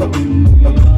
Thank you.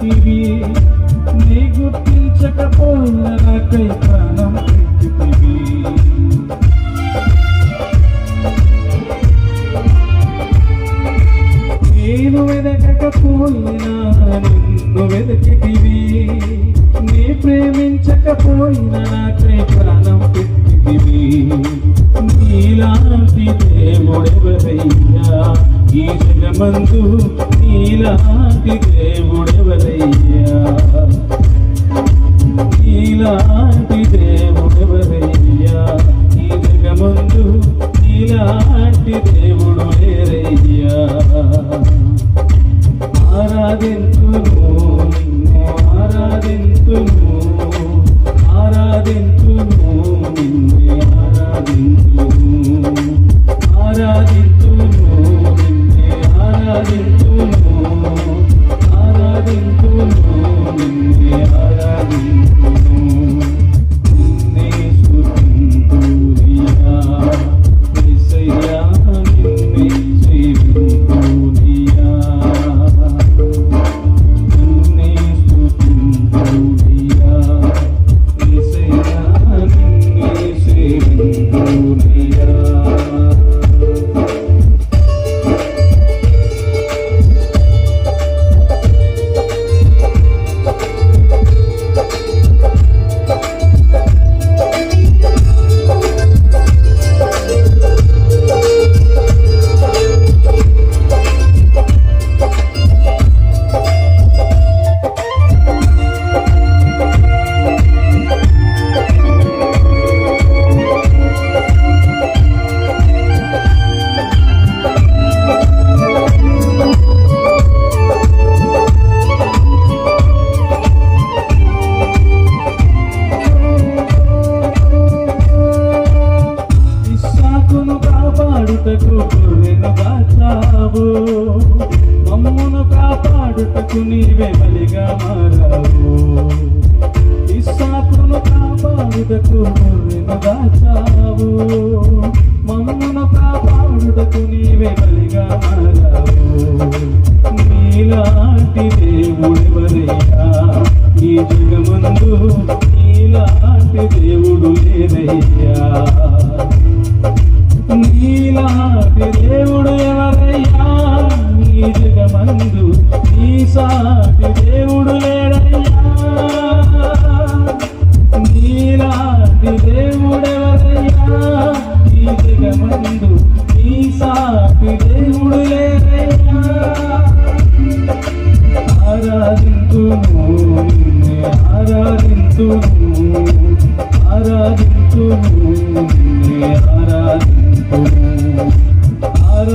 పెట్టివి నీ గుర్తించకపోయినా నాకై ప్రాణం పెట్టివి నేను వెదకకపోయినా నిన్ను వెదకివి నీ ప్రేమించకపోయినా నాకై ప్రాణం పెట్టివి నీలాంటి దేవుడెవరయ్యా ఈ జగమందు నీలాంటి దేవుడెవరయ్యా? నీలాంటి దేవుడెవరయ్యా? ఈ జగమందు నీలాంటి దేవుడు వేరయ్యా? ఆరాధింతును నిన్ను ఆరాధింతును ఆరాధింతు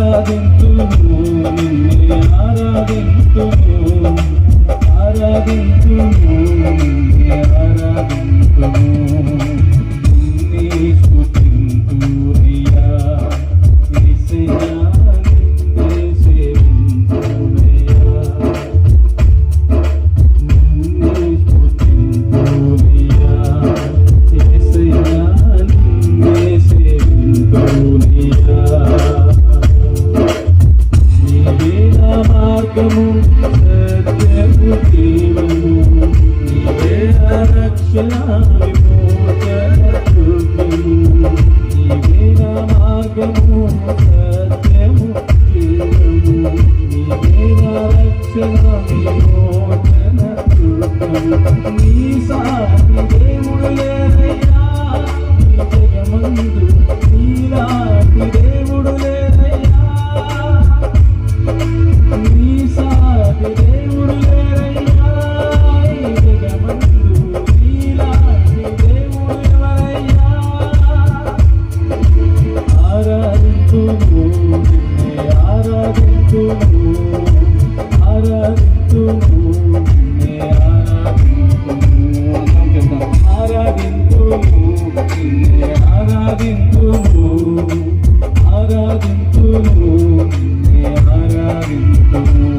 ఆరాధింతుము నిన్నే ఆరాధింతుము ఆరాధింతుము నిన్నే ఆరాధింతుము నీ సామి దేవుడు లేదయ్యా నీ జగమందు ആരാധിക്കുന്നു? ആരാധിക്കുന്നു? ആരാധിക്കുന്നു?